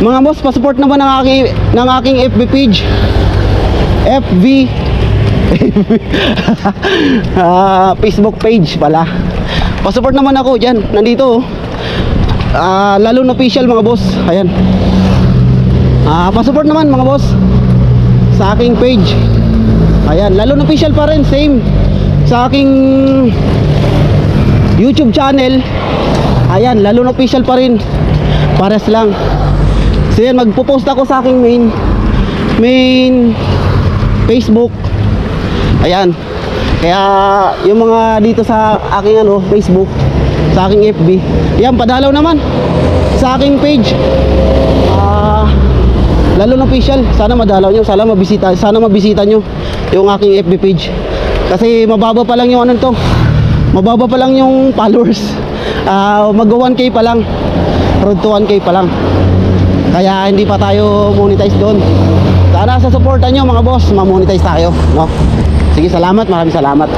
Mga boss, pasupport naman ng aking, ng aking FB page. FB Ah, Facebook page pala. Pasupport naman ako diyan. Nandito oh. Ah, lalo na official mga boss. Ayan. Ah, pasupport naman mga boss sa aking page. Ayan, lalo na official pa rin, same sa aking YouTube channel. Ayan, lalo na official pa rin. Pares lang. So yan, magpo-post ako sa aking main main Facebook. Ayan. Kaya yung mga dito sa aking ano, Facebook, sa aking FB, yan padalaw naman sa aking page. Ah, lalo na official, sana madalaw nyo, sana mabisita, sana mabisita nyo yung aking FB page. Kasi mababa pa lang yung ano to. Mababa pa lang yung followers. Ah, mag 1k pa lang. Road to 1k pa lang. Kaya hindi pa tayo monetize doon. Sana sa supportan nyo mga boss, ma-monetize tayo, no? Sige, salamat, maraming salamat.